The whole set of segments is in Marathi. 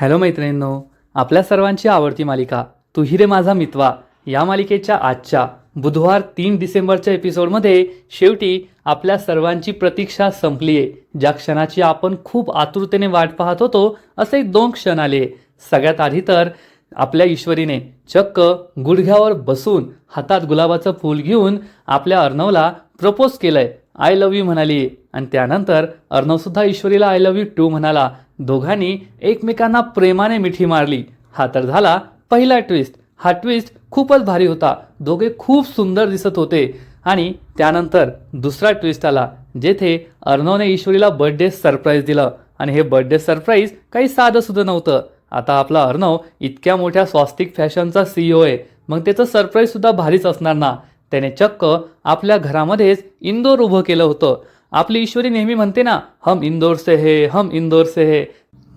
हॅलो मैत्रिणींनो आपल्या सर्वांची आवडती मालिका तू रे माझा मितवा या मालिकेच्या आजच्या बुधवार तीन डिसेंबरच्या एपिसोडमध्ये शेवटी आपल्या सर्वांची प्रतीक्षा संपली आहे. ज्या क्षणाची आपण खूप आतुरतेने वाट पाहत होतो असे दोन क्षण आले. सगळ्यात आधी तर आपल्या ईश्वरीने चक्क गुडघ्यावर बसून हातात गुलाबाचं फूल घेऊन आपल्या अर्णवला प्रपोज केलंय. आय लव्ह यू म्हणाली. आणि त्यानंतर अर्णवसुद्धा ईश्वरीला आय लव्ह यू टू म्हणाला. दोघांनी एकमेकांना प्रेमाने मिठी मारली. हा तर झाला पहिला ट्विस्ट हा ट्विस्ट खूपच भारी होता. दोघे खूप सुंदर दिसत होते. आणि त्यानंतर दुसरा ट्विस्ट आला जेथे अर्णवने ईश्वरीला बर्थडे सरप्राईज दिलं. आणि हे बर्थडे सरप्राईज काही साधं सुद्धा नव्हतं. आता आपला अर्णव इतक्या मोठ्या स्वास्तिक फॅशनचा सीईओ आहे. मग त्याचं सरप्राईजसुद्धा भारीच असणार ना? त्याने चक्क आपल्या घरामध्येच इंदोर उभं केलं होतं. आपली ईश्वरी नेहमी म्हणते ना हम इंदोर से हे हम इंदोर से हे.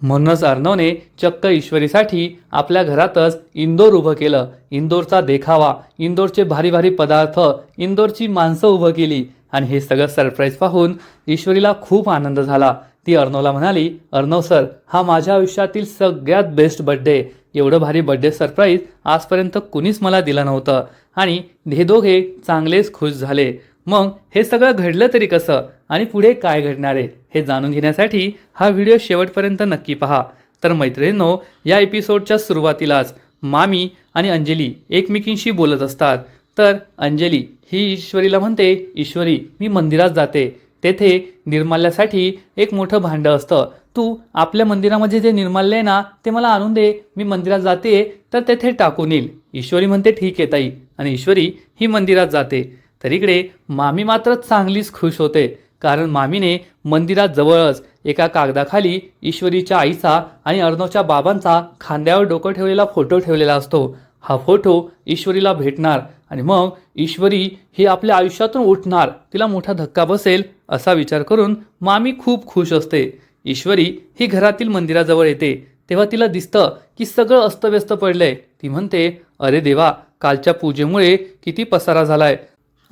म्हणूनच अर्णवने चक्क ईश्वरीसाठी आपल्या घरातच इंदोर उभं केलं. इंदोरचा देखावा इंदोरचे भारी भारी पदार्थ इंदोरची माणसं उभं केली. आणि हे सगळं सरप्राईज पाहून ईश्वरीला खूप आनंद झाला. ती अर्णवला म्हणाली अर्णव सर हा माझ्या आयुष्यातील सगळ्यात बेस्ट बड्डे एवढं भारी बड्डे सरप्राईज आजपर्यंत कुणीच मला दिलं नव्हतं. आणि हे दोघे चांगलेच खुश झाले. मग हे सगळं घडलं तरी कसं आणि पुढे काय घडणार आहे हे जाणून घेण्यासाठी हा व्हिडिओ शेवटपर्यंत नक्की पहा. तर मैत्रिणींनो या एपिसोडच्या सुरुवातीलाच मामी आणि अंजली एकमेकींशी बोलत असतात. तर अंजली ही ईश्वरीला म्हणते ईश्वरी मी मंदिरात जाते. तेथे निर्माल्यासाठी एक मोठं भांडं असतं. तू आपल्या मंदिरामध्ये जे निर्माल्य आहे ना ते मला आणून दे. मी मंदिरात जाते तर तेथे टाकून येईल. ईश्वरी म्हणते ठीक आहे ताई. आणि ईश्वरी ही मंदिरात जाते. तर इकडे मामी मात्र चांगलीच खुश होते कारण मामीने मंदिरात जवळच एका कागदाखाली ईश्वरीच्या आईचा आणि अर्णवच्या बाबांचा खांद्यावर डोकं ठेवलेला फोटो ठेवलेला असतो. हा फोटो ईश्वरीला भेटणार आणि मग ईश्वरी ही आपल्या आयुष्यातून उठणार तिला मोठा धक्का बसेल असा विचार करून मामी खूप खुश असते. ईश्वरी ही घरातील मंदिराजवळ येते. तेव्हा तिला दिसतं की सगळं अस्तव्यस्त पडलंय. ती म्हणते अरे देवा कालच्या पूजेमुळे किती पसारा झालाय.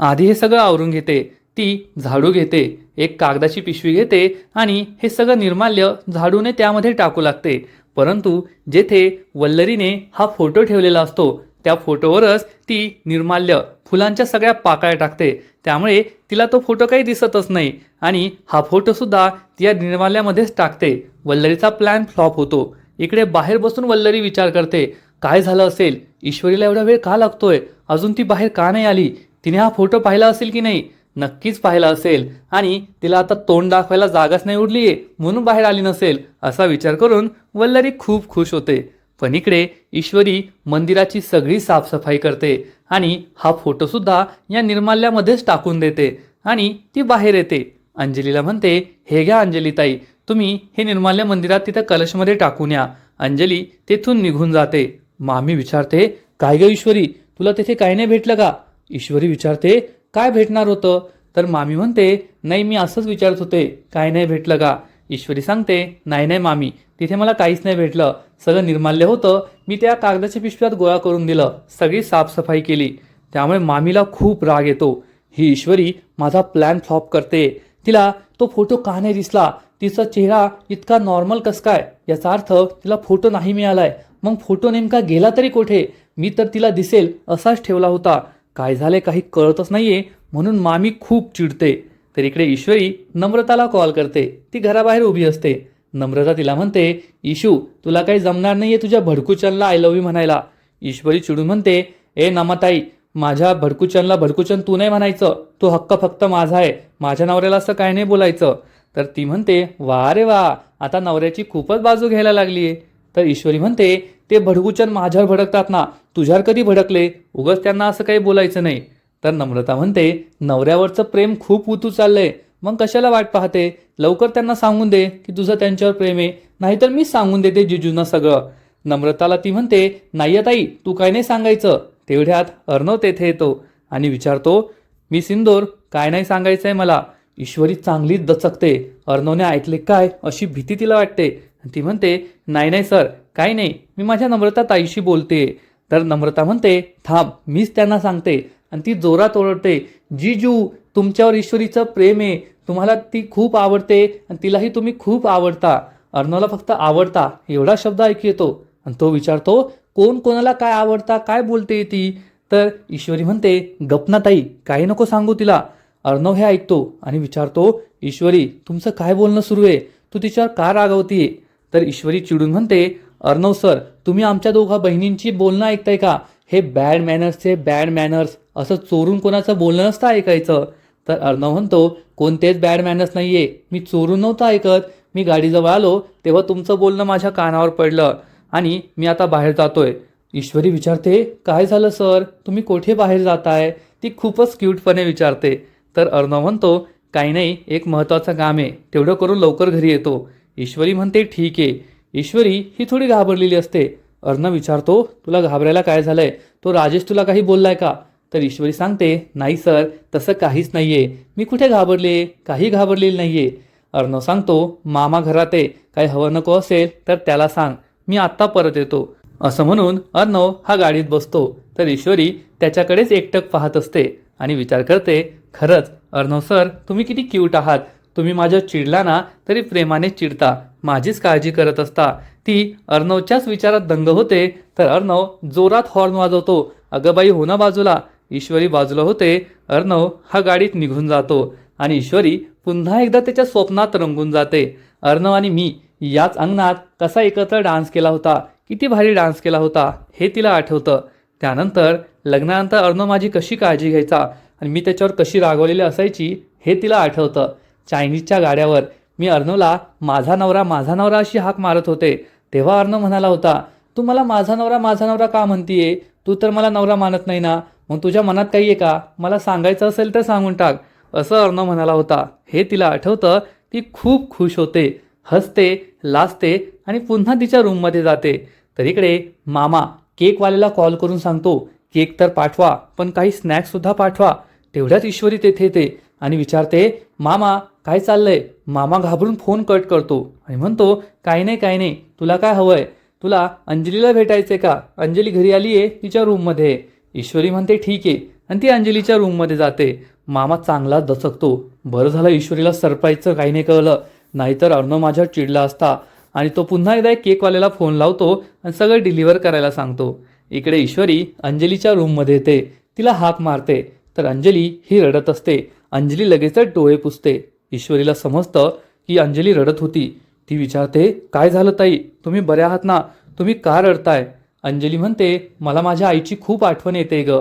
आधी हे सगळं आवरून घेते ती झाडू घेते एक कागदाची पिशवी घेते आणि हे सगळं निर्माल्य झाडूने त्यामध्ये टाकू लागते. परंतु जेथे वल्लरीने हा फोटो ठेवलेला असतो त्या फोटोवरच ती निर्माल्य फुलांच्या सगळ्या पाकळ्या टाकते. त्यामुळे तिला तो फोटो काही दिसतच नाही आणि हा फोटोसुद्धा ती या निर्माल्यामध्येच टाकते. वल्लरीचा प्लॅन फ्लॉप होतो. इकडे बाहेर बसून वल्लरी विचार करते काय झालं असेल? ईश्वरीला एवढा वेळ का लागतोय? अजून ती बाहेर का नाही आली? तिने हा फोटो पाहिला असेल की नाही? नक्कीच पाहिला असेल. आणि तिला आता तोंड दाखवायला जागाच नाही उरली म्हणून बाहेर आली नसेल असा विचार करून वल्लरी खूप खुश होते. पण इकडे ईश्वरी मंदिराची सगळी साफसफाई करते आणि हा फोटोसुद्धा या निर्माल्यामध्येच टाकून देते आणि ती बाहेर येते. अंजलीला म्हणते हे घ्या अंजलीताई तुम्ही हे निर्माल्य मंदिरात तिथं कलशमध्ये टाकून या. अंजली तेथून निघून जाते. मामी विचारते काय गं ईश्वरी तुला तेथे काही नाही भेटलं का? ईश्वरी विचारते काय भेटणार होतं? तर मामी म्हणते नाही मी असंच विचारत होते काय नाही भेटलं का? ईश्वरी सांगते नाही नाही मामी तिथे मला काहीच नाही भेटलं. सगळं निर्माल्य होतं. मी त्या कागदाच्या पिशव्यात गोळा करून दिलं. सगळी साफसफाई केली. त्यामुळे मामीला खूप राग येतो. ही ईश्वरी माझा प्लॅन फ्लॉप करते. तिला तो फोटो का नाही दिसला? तिचा चेहरा इतका नॉर्मल कस काय? याचा अर्थ तिला फोटो नाही मिळालाय. मग फोटो नेमका गेला तरी कुठे? मी तर तिला दिसेल असाच ठेवला होता. काय झाले काही कळतच नाहीये म्हणून मामी खूप चिडते. तर इकडे ईश्वरी नम्रताला कॉल करते. ती घराबाहेर उभी असते. नम्रता तिला म्हणते ईशू तुला काही जमणार नाहीये तुझ्या भडकुचनला आय लव्ह यू म्हणायला. ईश्वरी चिडून म्हणते ए नमाताई माझ्या भडकूचनला भडकुचन तू नाही म्हणायचं. तो हक्क फक्त माझा आहे. माझ्या नवऱ्याला असं काय नाही बोलायचं. तर ती म्हणते वा रे वा आता नवऱ्याची खूपच बाजू घ्यायला लागली आहे तर ईश्वरी म्हणते ते भडकुचन माझ्यावर भडकतात ना तुझ्यावर कधी भडकले? उगच त्यांना असं काही बोलायचं नाही. तर नम्रता म्हणते नवऱ्यावरचं प्रेम खूप उतू चाललंय. मग कशाला वाट पाहते? लवकर त्यांना सांगून दे की तुझं त्यांच्यावर प्रेम आहे. नाहीतर मी सांगून देते जिजूंना सगळं. नम्रताला ती म्हणते नाही ताई तू काय नाही सांगायचं. तेवढ्यात अर्णव तेथे येतो आणि विचारतो मी सिंदोर काय नाही सांगायचं आहे मला? ईश्वरी चांगलीच दचकते. अर्णवने ऐकले काय? अशी भीती तिला वाटते. ती म्हणते नाही नाही सर काही नाही. मी माझ्या नम्रता ताईशी बोलते. तर नम्रता म्हणते थांब मीच त्यांना सांगते. आणि ती जोरात ओरडते जीजू तुमच्यावर ईश्वरीचं प्रेम आहे तुम्हाला ती खूप आवडते आणि तिलाही तुम्ही खूप आवडता. अर्णवला फक्त आवडता एवढा शब्द ऐकू येतो. आणि तो विचारतो कोण कोणाला काय आवडता काय बोलते ती? तर ईश्वरी म्हणते गपनाताई काही नको सांगू तिला. अर्णव हे ऐकतो आणि विचारतो ईश्वरी तुमचं काय बोलणं सुरू आहे? तू तिच्यावर का रागवतीये? तर ईश्वरी चिडून म्हणते अर्णव सर तुम्ही आमच्या दोघा बहिणींची बोलणं ऐकताय का? हे बॅड मॅनर्सचे बॅड मॅनर्स असं चोरून कोणाचं बोलणं नसतं ऐकायचं. तर अर्णव म्हणतो कोणतेच बॅड मॅनर्स नाही आहे मी चोरून नव्हतं ऐकत. मी गाडीजवळ आलो तेव्हा तुमचं बोलणं माझ्या कानावर पडलं. आणि मी आता बाहेर जातोय. ईश्वरी विचारते काय झालं सर? तुम्ही कोठे बाहेर जाताय? ती खूपच क्यूटपणे विचारते. तर अर्णव म्हणतो काही नाही एक महत्त्वाचं काम आहे. तेवढं करून लवकर घरी येतो. ईश्वरी म्हणते ठीक आहे. ईश्वरी ही थोडी घाबरलेली असते. अर्णव विचारतो तुला घाबरायला काय झालंय? तो राजेश तुला काही बोललाय का? तर ईश्वरी सांगते नाही सर तसं काहीच नाहीये. मी कुठे घाबरले? काही घाबरलेली नाहीये. अर्णव सांगतो मामा घरात आहे. काही हवं नको असेल तर त्याला सांग. मी आत्ता परत येतो. असं म्हणून अर्णव हा गाडीत बसतो. तर ईश्वरी त्याच्याकडेच एकटक पाहत असते आणि विचार करते खरंच अर्णव सर तुम्ही किती क्यूट आहात. तुम्ही माझ्या चिडला ना तरी प्रेमाने चिडता. माझीच काळजी करत असता. ती अर्णवच्याच विचारात दंग होते तर अर्णव जोरात हॉर्न वाजवतो. अगं बाई हो ना बाजूला. ईश्वरी बाजूला होते. अर्णव हा गाडीत निघून जातो आणि ईश्वरी पुन्हा एकदा त्याच्या स्वप्नात रंगून जाते. अर्णव आणि मी याच अंगणात कसा एकत्र डान्स केला होता किती भारी डान्स केला होता हे तिला आठवतं. त्यानंतर लग्नानंतर अर्णव माझी कशी काळजी घ्यायचा आणि मी त्याच्यावर कशी रागवलेली असायची हे तिला आठवतं. चायनीजच्या गाड्यावर. मी अर्णवला माझा नवरा माझा नवरा अशी हाक मारत होते. तेव्हा अर्णव म्हणाला होता तू मला माझा नवरा माझा नवरा का म्हणतीये? तू तर मला नवरा मानत नाही ना? मग तुझ्या मनात काही आहे का? मला सांगायचं असेल तर सांगून टाक. असं अर्णव म्हणाला होता. हे तिला आठवतं ती खूप खुश होते. हसते लाजते आणि पुन्हा तिच्या रूममध्ये जाते. तर इकडे मामा केकवाल्याला कॉल करून सांगतो केक तर पाठवा पण काही स्नॅक्ससुद्धा पाठवा. तेवढ्याच ईश्वरी तेथे येते. आणि विचारते मामा काय चाललंय? मामा घाबरून फोन कट करतो. आणि म्हणतो काही नाही काही नाही. तुला काय हवंय? तुला अंजलीला भेटायचंय का? अंजली घरी आली आहे तिच्या रूममध्ये. ईश्वरी म्हणते ठीक. आहे आणि ती अंजलीच्या रूममध्ये जाते. मामा चांगला दचकतो. बरं झालं ईश्वरीला सरप्राईजचं काही नाही कळलं. नाहीतर अर्णव माझ्या चिडला असता. आणि तो पुन्हा एकदा एक केकवाल्याला फोन लावतो आणि सगळं डिलिव्हर करायला सांगतो. इकडे ईश्वरी अंजलीच्या रूममध्ये येते. तिला हाक मारते. तर अंजली ही रडत असते. अंजली लगेचच डोळे पुसते. ईश्वरीला समजतं की अंजली रडत होती. ती विचारते काय झालं ताई? तुम्ही बऱ्या आहात ना? तुम्ही का रडताय? अंजली म्हणते मला माझ्या आईची खूप आठवण येते ग.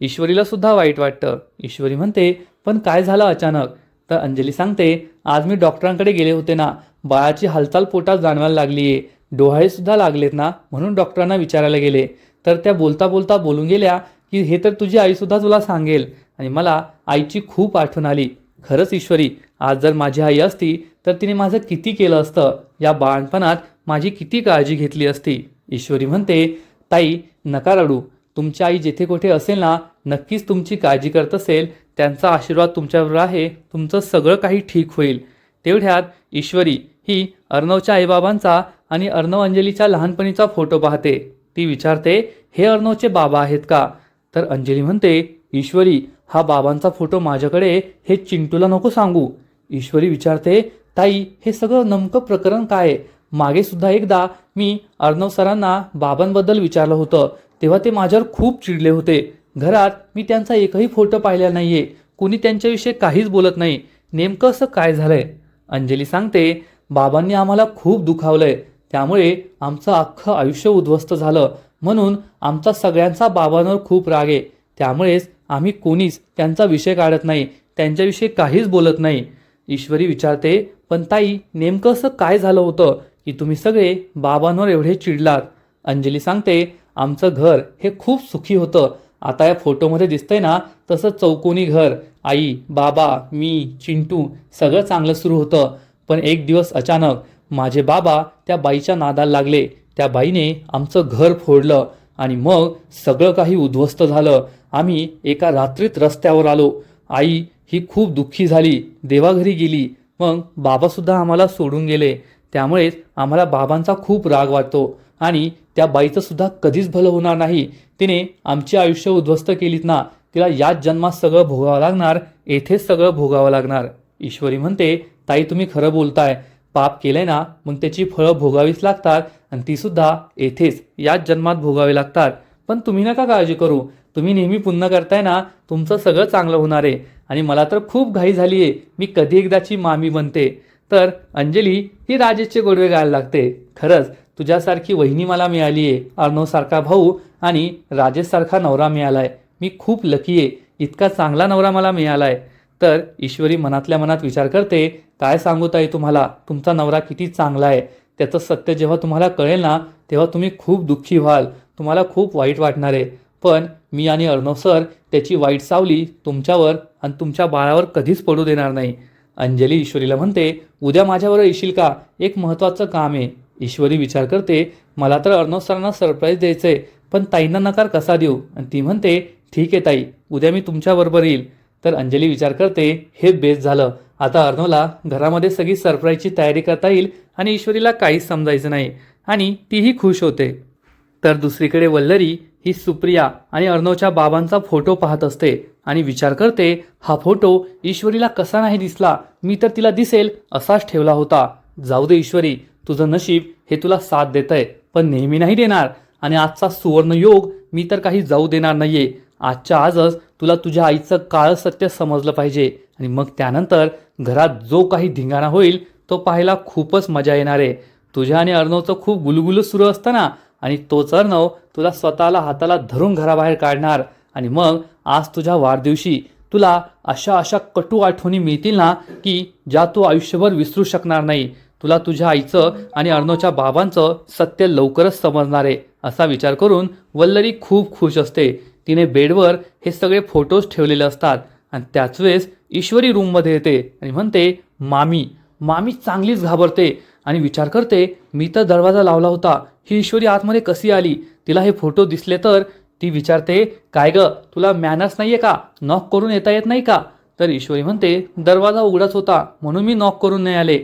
ईश्वरीला सुद्धा वाईट वाटतं. ईश्वरी म्हणते पण काय झालं अचानक? तर अंजली सांगते आज मी डॉक्टरांकडे गेले होते ना. बाळाची हालचाल पोटात जाणवायला लागली आहे डोहाळे सुद्धा लागलेत ना? म्हणून डॉक्टरांना विचारायला गेले. तर त्या बोलता बोलता बोलून गेल्या. की हे तर तुझी आईसुद्धा तुला सांगेल. आणि मला आईची खूप आठवण आली. खरंच ईश्वरी आज जर माझी आई असती तर तिने माझं किती केलं असतं? या बाळणपणात माझी किती काळजी घेतली असती? ईश्वरी म्हणते ताई नका रडू. तुमची आई जिथे कुठे असेल ना नक्कीच तुमची काळजी करत असेल. त्यांचा आशीर्वाद तुमच्यावर आहे. तुमचं सगळं काही ठीक होईल. तेवढ्यात ईश्वरी ही अर्णवच्या आईबाबांचा आणि अर्णव अंजलीच्या लहानपणीचा फोटो पाहते. ती विचारते हे अर्णवचे बाबा आहेत का? तर अंजली म्हणते ईश्वरी हा बाबांचा फोटो माझ्याकडे हे चिंटूला नको सांगू. ईश्वरी विचारते ताई हे सगळं नमकं प्रकरण काय आहे? मागे सुद्धा एकदा मी अर्णव सरांना बाबांबद्दल विचारलं होतं तेव्हा ते माझ्यावर खूप चिडले होते. घरात मी त्यांचा एकही फोटो पाहिला नाहीये कुणी त्यांच्याविषयी काहीच बोलत नाही. नेमकं असं काय झालंय? अंजली सांगते बाबांनी आम्हाला खूप दुखावलंय. त्यामुळे आमचं अख्खं आयुष्य उद्ध्वस्त झालं. म्हणून आमचा सगळ्यांचा बाबांवर खूप राग आहे. त्यामुळेच आम्ही कोणीच त्यांचा विषय काढत नाही त्यांच्याविषयी काहीच बोलत नाही. ईश्वरी विचारते पण ताई नेमकं असं काय झालं होतं की तुम्ही सगळे बाबांवर एवढे चिडलात? अंजली सांगते आमचं घर हे खूप सुखी होतं. आता या फोटोमध्ये दिसतंय ना तसं चौकोनी घर. आई बाबा मी चिंटू सगळं चांगलं सुरू होतं. पण एक दिवस अचानक माझे बाबा त्या बाईच्या नादाला लागले. त्या बाईने आमचं घर फोडलं आणि मग सगळं काही उद्ध्वस्त झालं. आम्ही एका रात्रीत रस्त्यावर आलो. आई ही खूप दुःखी झाली. देवाघरी गेली. मग बाबासुद्धा आम्हाला सोडून गेले. त्यामुळेच आम्हाला बाबांचा खूप राग वाटतो आणि त्या बाईचं सुद्धा कधीच भलं होणार नाही. तिने आमचे आयुष्य उद्ध्वस्त केलीत ना तिला याच जन्मात सगळं भोगावं लागणार येथेच सगळं भोगावं लागणार. ईश्वरी म्हणते ताई तुम्ही खरं बोलताय. पाप केलंय ना मग त्याची फळं भोगावीच लागतात आणि तीसुद्धा येथेच याच जन्मात भोगावी लागतात. पण तुम्ही नका काळजी करू. तुम्ही नेहमी पुन्हा करताय ना तुमचं सगळं चांगलं होणार आहे. आणि मला तर खूप घाई झाली आहे. मी कधी एकदाची मामी बनते. तर अंजली ही राजेशचे गोडवे गायला लागते. खरंच तुझ्यासारखी वहिनी मला मिळाली आहे. अर्णवसारखा भाऊ आणि राजेशसारखा नवरा मिळालाय. मी खूप लकी आहे. इतका चांगला नवरा मला मिळालाय. तर ईश्वरी मनातल्या मनात विचार करते. काय सांगू ताई तुम्हाला? तुमचा नवरा किती चांगला आहे. त्याचं सत्य जेव्हा तुम्हाला कळेल ना तेव्हा तुम्ही खूप दुःखी व्हाल. तुम्हाला खूप वाईट वाटणार आहे. पण मी आणि अर्णव सर त्याची वाईट सावली तुमच्यावर आणि तुमच्या बाळावर कधीच पडू देणार नाही. अंजली ईश्वरीला म्हणते उद्या माझ्यावर येशील का? एक महत्त्वाचं काम आहे. ईश्वरी विचार करते मला तर अर्णव सरांना सरप्राईज द्यायचं आहे पण ताईंना नकार कसा देऊ? आणि ती म्हणते ठीक आहे ताई उद्या मी तुमच्याबरोबर येईल. तर अंजली विचार करते हे बेस्ट झालं. आता अर्णवला घरामध्ये सगळी सरप्राईजची तयारी करता येईल आणि ईश्वरीला काहीच समजायचं नाही आणि तीही खुश होते. तर दुसरीकडे वल्लरी ही सुप्रिया आणि अर्णवच्या बाबांचा फोटो पाहत असते आणि विचार करते हा फोटो ईश्वरीला कसा नाही दिसला? मी तर तिला दिसेल असाच ठेवला होता. जाऊ दे ईश्वरी तुझं नशीब हे तुला साथ देत आहे पण नेहमी नाही देणार. आणि आजचा सुवर्ण योग मी तर काही जाऊ देणार नाहीये. आजच्या आजच तुला तुझ्या आईचं काळ सत्य समजलं पाहिजे. आणि मग त्यानंतर घरात जो काही धिंगाणा होईल तो पाहायला खूपच मजा येणार आहे. तुझ्या आणि अर्णवचं खूप गुलगुल सुरू असतं ना आणि तोच अर्णव तुला स्वतःला हाताला धरून घराबाहेर काढणार. आणि मग आज तुझ्या वाढदिवशी तुला अशा अशा कटू आठवणी मिळतील ना की ज्या तू आयुष्यभर विसरू शकणार नाही. तुला तुझ्या आईचं आणि अर्णवच्या बाबांचं सत्य लवकरच समजणार आहे असा विचार करून वल्लरी खूप खुश असते. तिने बेडवर हे सगळे फोटोज ठेवलेले असतात आणि त्याच वेळेस ईश्वरी रूममध्ये येते आणि म्हणते मामी मामी चांगलीच घाबरते. आणि विचार करते मी तर दरवाजा लावला होता. ही ईश्वरी आतमध्ये कशी आली? तिला हे फोटो दिसले तर? ती विचारते काय ग तुला मॅनर्स नाही आहे का? नॉक करून येता येत नाही का? तर ईश्वरी म्हणते दरवाजा उघडाच होता म्हणून मी नॉक करून नाही आले.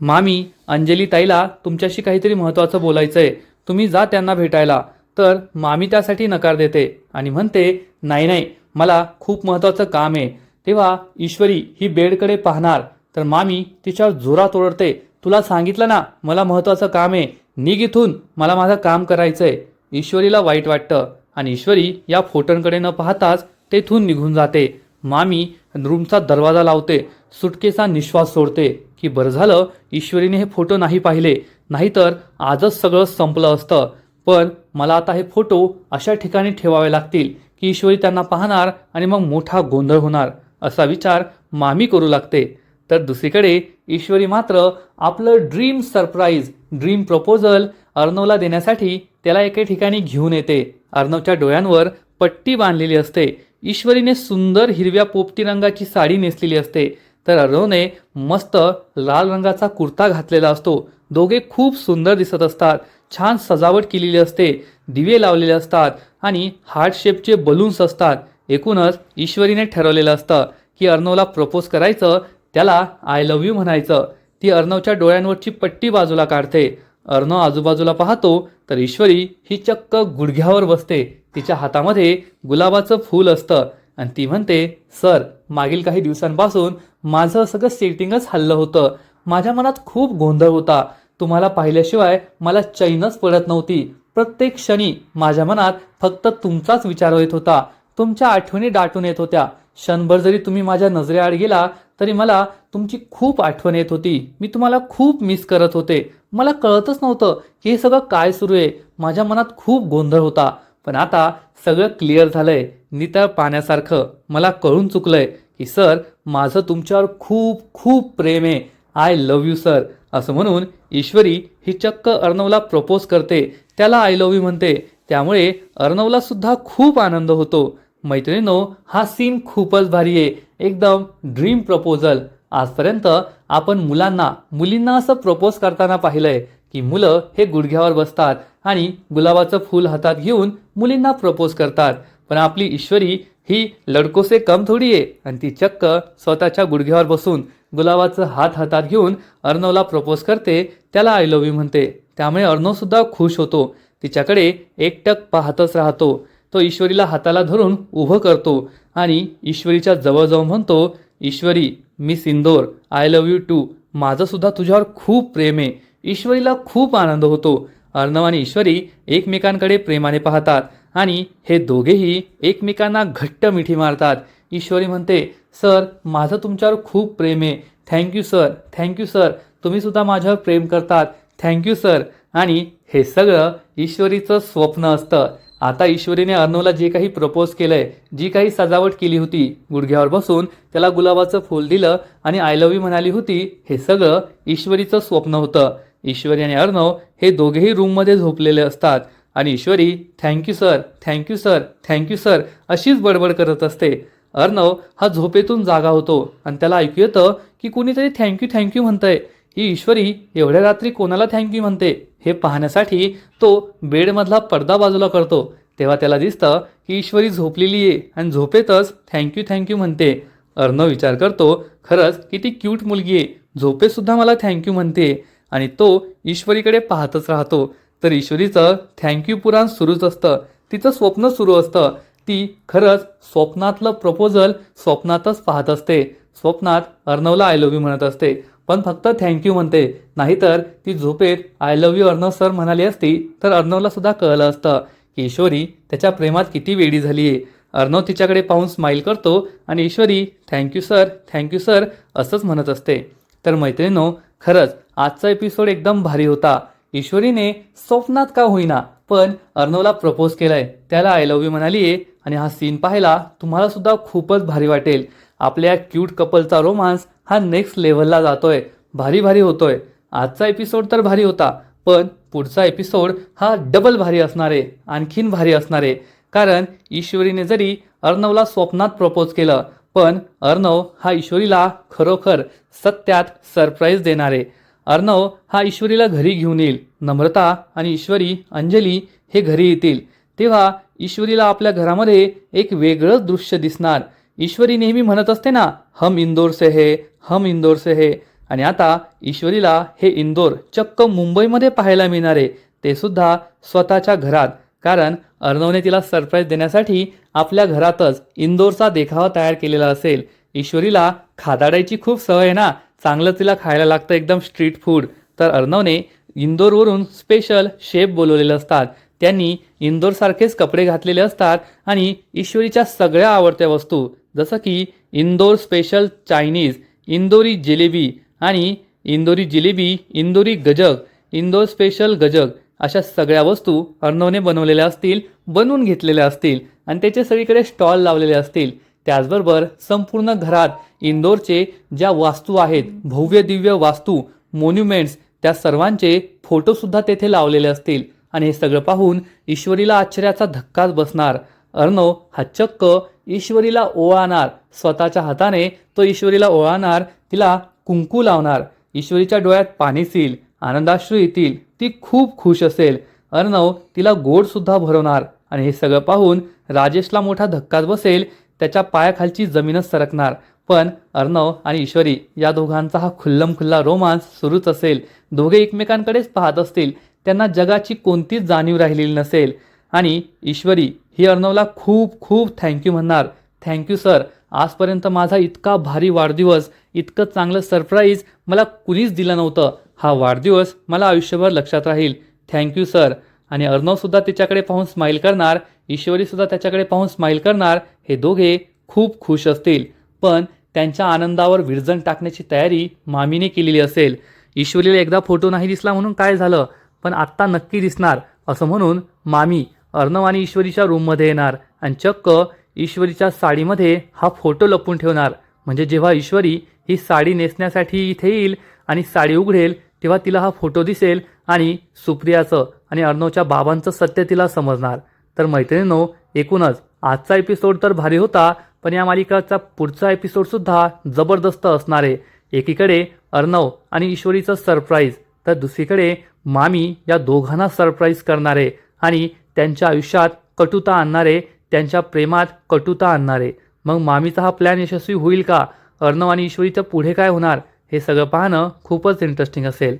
मामी अंजली ताईला तुमच्याशी काहीतरी महत्त्वाचं बोलायचं आहे तुम्ही जा त्यांना भेटायला. तर मामी त्यासाठी नकार देते आणि म्हणते नाही नाही मला खूप महत्त्वाचं काम आहे. तेव्हा ईश्वरी ही बेडकडे पाहणार. तर मामी तिच्यावर जोरात ओरडते तुला सांगितलं ना मला महत्त्वाचं काम आहे. निग इथून मला माझं काम करायचं आहे ईश्वरीला वाईट वाटतं आणि ईश्वरी या फोटोंकडे न पाहताच तेथून निघून जाते. मामी रूमचा दरवाजा लावते सुटकेचा निश्वास सोडते की बरं झालं ईश्वरीने हे फोटो नाही पाहिले. नाहीतर आजच सगळं संपलं असतं. पण मला आता हे फोटो अशा ठिकाणी ठेवावे लागतील की ईश्वरी त्यांना पाहणार आणि मग मोठा गोंधळ होणार. असा विचार मामी करू लागते. तर दुसरीकडे ईश्वरी मात्र आपलं ड्रीम सरप्राईज ड्रीम प्रपोजल अर्णवला देण्यासाठी त्याला एके ठिकाणी घेऊन येते. अर्णवच्या डोळ्यांवर पट्टी बांधलेली असते. ईश्वरीने सुंदर हिरव्या पोपटी रंगाची साडी नेसलेली असते. तर अर्णवने मस्त लाल रंगाचा कुर्ता घातलेला असतो. दोघे खूप सुंदर दिसत असतात. छान सजावट केलेली असते. दिवे लावलेले असतात आणि हार्ट शेपचे बलून्स असतात. एकूणच ईश्वरीने ठरवलेलं असतं की अर्णवला प्रपोज करायचं त्याला आय लव्ह यू म्हणायचं. ती अर्णवच्या डोळ्यांवरची पट्टी बाजूला काढते. अर्णव आजूबाजूला पाहतो तर ईश्वरी ही चक्क गुडघ्यावर बसते. तिच्या हातामध्ये गुलाबाचं फूल असतं. आणि ती म्हणते सर मागील काही दिवसांपासून माझं सगळं सेटिंगच हल्लं होतं. माझ्या मनात खूप गोंधळ होता. तुम्हाला पाहिल्याशिवाय मला चैनच पडत नव्हती. प्रत्येक क्षणी माझ्या मनात फक्त तुमचाच विचार येत होता. तुमच्या आठवणी दाटून येत होत्या. क्षणभर जरी तुम्ही माझ्या नजरेआड गेला तरी मला तुमची खूप आठवण येत होती. मी तुम्हाला खूप मिस करत होते. मला कळतच नव्हतं की हे सगळं काय सुरू आहे. माझ्या मनात खूप गोंधळ होता. पण आता सगळं क्लिअर झालंय. नितळ पाण्यासारखं. मला कळून चुकलंय की सर माझं तुमच्यावर खूप खूप प्रेम आहे. आय लव्ह यू सर असं म्हणून ईश्वरी ही चक्क अर्णवला प्रपोज करते. त्याला आय लव्ह यू म्हणते. त्यामुळे अर्णवला सुद्धा खूप आनंद होतो. मैत्रिणीनो हा सीन खूपच भारी आहे. एकदम ड्रीम प्रपोजल आजपर्यंत आपण मुलांना मुलींना असं प्रपोज करताना पाहिलंय की मुलं हे गुडघ्यावर बसतात आणि गुलाबाचं फूल हातात घेऊन मुलींना प्रपोज करतात. पण आपली ईश्वरी ही लडकोसे कम थोडी आहे आणि ती चक्क स्वतःच्या गुडघ्यावर बसून गुलाबाचं हात हातात घेऊन अर्णवला प्रपोज करते त्याला आय लव्ह यू म्हणते. त्यामुळे अर्णवसुद्धा खुश होतो. तिच्याकडे एकटक पाहतच राहतो. तो ईश्वरीला हाताला धरून उभं करतो आणि ईश्वरीच्या जवळ जाऊन म्हणतो ईश्वरी मी सिंदोर आय लव्ह यू टू माझंसुद्धा तुझ्यावर खूप प्रेम आहे. ईश्वरीला खूप आनंद होतो. अर्णव आणि ईश्वरी एकमेकांकडे प्रेमाने पाहतात आणि हे दोघेही एकमेकांना घट्ट मिठी मारतात. ईश्वरी म्हणते सर माझं तुमच्यावर खूप प्रेम आहे. Thank you sir. Thank you sir. तुम्ही सुद्धा माझ्यावर प्रेम करतात. Thank you sir. आणि हे सगळं ईश्वरीचं स्वप्न असतं. आता ईश्वरीने अर्णवला जे काही प्रपोज केलंय जी काही सजावट केली होती गुडघ्यावर बसून त्याला गुलाबाचं फूल दिलं आणि आय लव्ह यू म्हणाली होती हे सगळं ईश्वरीचं स्वप्न होतं. ईश्वरी आणि अर्णव हे दोघेही रूममध्ये झोपलेले असतात आणि Ishwari thank you sir thank you sir thank you sir अशीच बडबड करत असते. अर्णव हा झोपेतून जागा होतो आणि त्याला ऐकू येतं की कुणीतरी थँक्यू थँक्यू म्हणतंय. ही ईश्वरी एवढ्या रात्री कोणाला थँक्यू म्हणते हे पाहण्यासाठी तो बेडमधला पडदा बाजूला करतो. तेव्हा त्याला दिसतं की ईश्वरी झोपलेली आहे आणि झोपेतच थँक्यू थँक्यू म्हणते. अर्णव विचार करतो खरंच किती क्यूट मुलगी आहे. झोपेतसुद्धा मला थँक्यू म्हणते. आणि तो ईश्वरीकडे पाहतच राहतो. तर ईश्वरीचं थँक्यू पुराण सुरूच असतं. तिचं स्वप्न सुरू असतं. ती खरंच स्वप्नातलं प्रपोजल स्वप्नातच पाहत असते. स्वप्नात अर्णवला आय लव्ह यू म्हणत असते. पण फक्त थँक्यू म्हणते. नाहीतर ती झोपेत I love you Arnav sir म्हणाली असती तर अर्णवला सुद्धा कळलं असतं. की ईश्वरी त्याच्या प्रेमात किती वेडी झाली आहे अर्णव तिच्याकडे पाहून स्माईल करतो आणि Ishwari thank you sir thank you sir असंच म्हणत असते. तर मैत्रिणीनो खरंच आजचा एपिसोड एकदम भारी होता. ईश्वरीने स्वप्नात का होईना पण अर्णवला प्रपोज केलाय. त्याला आय लव्ह यू म्हणाली आहे आणि हा सीन पाहायला तुम्हाला सुद्धा खूपच भारी वाटेल. आपल्या क्यूट कपलचा रोमांस हा नेक्स्ट लेव्हलला जातोय. भारी भारी होतोय. आजचा एपिसोड तर भारी होता पण पुढचा एपिसोड हा डबल भारी असणार आहे आणखीन भारी असणार. आहे कारण ईश्वरीने जरी अर्णवला स्वप्नात प्रपोज केलं पण अर्णव हा ईश्वरीला खरोखर सत्यात सरप्राईज देणार. आहे अर्णव हा ईश्वरीला घरी घेऊन येईल. नम्रता आणि ईश्वरी अंजली हे घरी येतील. तेव्हा ईश्वरीला आपल्या घरामध्ये एक वेगळंच दृश्य दिसणार. ईश्वरी नेहमी म्हणत असते ना हम इंदोर से हे हम इंदोर से हे. आणि आता ईश्वरीला हे इंदोर चक्क मुंबईमध्ये पाहायला मिळणार आहे ते सुद्धा स्वतःच्या घरात. कारण अर्णवने तिला सरप्राईज देण्यासाठी आपल्या घरातच इंदोरचा देखावा तयार केलेला असेल. ईश्वरीला खादाडायची खूप सवय आहे ना चांगलं तिला खायला लागतं एकदम स्ट्रीट फूड तर अर्णवने इंदोरवरून स्पेशल शेफ बोलवलेले असतात. त्यांनी इंदोरसारखेच कपडे घातलेले असतात आणि ईश्वरीच्या सगळ्या आवडत्या वस्तू जसं की इंदोर स्पेशल चायनीज इंदोरी जिलेबी आणि इंदोरी जिलेबी इंदोरी गजक इंदोर स्पेशल गजक अशा सगळ्या वस्तू अर्णवने बनवलेल्या असतील बनवून घेतलेल्या असतील आणि त्याचे सगळीकडे स्टॉल लावलेले असतील. त्याचबरोबर संपूर्ण घरात इंदोरचे ज्या वास्तू आहेत भव्य दिव्य वास्तू मोन्युमेंट्स त्या सर्वांचे फोटोसुद्धा तेथे लावलेले असतील. आणि हे सगळं पाहून ईश्वरीला आश्चर्याचा धक्काच बसणार. अर्णव हा चक्क ईश्वरीला ओवाळणार स्वतःच्या हाताने तो ईश्वरीला ओवाळणार तिला कुंकू लावणार. ईश्वरीच्या डोळ्यात पाणी येईल आनंदाश्रू येतील ती खूप खुश असेल. अर्णव तिला गोडसुद्धा भरवणार आणि हे सगळं पाहून राजेशला मोठा धक्काच बसेल त्याच्या पायाखालची जमीनच सरकणार. पण अर्णव आणि ईश्वरी या दोघांचा हा खुल्लमखुल्ला रोमांस सुरूच असेल. दोघे एकमेकांकडेच पाहत असतील त्यांना जगाची कोणतीच जाणीव राहिलेली नसेल. आणि ईश्वरी ही अर्णवला खूप खूप थँक्यू म्हणणार. थँक्यू सर आजपर्यंत माझा इतका भारी वाढदिवस इतकं चांगलं सरप्राईज मला कुणीच दिलं नव्हतं. हा वाढदिवस मला आयुष्यभर लक्षात राहील. थँक्यू सर आणि अर्णवसुद्धा तिच्याकडे पाहून स्माईल करणार ईश्वरीसुद्धा त्याच्याकडे पाहून स्माईल करणार हे दोघे खूप खुश असतील. पण त्यांच्या आनंदावर विरजण टाकण्याची तयारी मामीने केलेली असेल. ईश्वरीला एकदा फोटो नाही दिसला म्हणून काय झालं? पण आत्ता नक्की दिसणार असं म्हणून मामी अर्णव आणि ईश्वरीच्या रूममध्ये येणार आणि चक्क ईश्वरीच्या साडीमध्ये हा फोटो लपून ठेवणार. म्हणजे जेव्हा ईश्वरी ही साडी नेसण्यासाठी इथे येईल आणि साडी उघडेल तेव्हा तिला हा फोटो दिसेल आणि सुप्रियाचं आणि अर्णवच्या बाबांचं सत्य तिला समजणार. तर मैत्रिणींनो एकूणच आजचा एपिसोड तर भारी होता पण या मालिकाचा पुढचा एपिसोडसुद्धा जबरदस्त असणार आहे. एकीकडे अर्णव आणि ईश्वरीचं सरप्राईज तर दुसरीकडे मामी या दोघांना सरप्राईज करणारे आणि त्यांच्या आयुष्यात कटुता आणणारे त्यांच्या प्रेमात कटुता आणणारे. मग मामीचा हा प्लॅन यशस्वी होईल का? अर्णव आणि ईश्वरीचं पुढे काय होणार? हे सगळं पाहणं खूपच इंटरेस्टिंग असेल.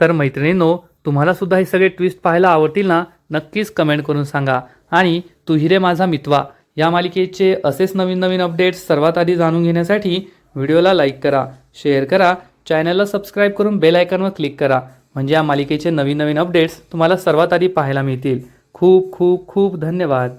तर मैत्रिणींनो तुम्हालासुद्धा हे सगळे ट्विस्ट पाहायला आवडतील ना? नक्कीच कमेंट करून सांगा. आणि तू रे माझा मितवा. या मालिकेचे असेच नवीन नवीन अपडेट्स सर्वात आधी जाणून घेण्यासाठी व्हिडिओला लाईक करा शेअर करा चॅनलला सबस्क्राईब करून बेल आयकॉनवर क्लिक करा. म्हणजे या मालिकेचे नवीन नवीन अपडेट्स तुम्हाला सर्वात आधी पाहायला मिळतील. खूप खूप खूप धन्यवाद.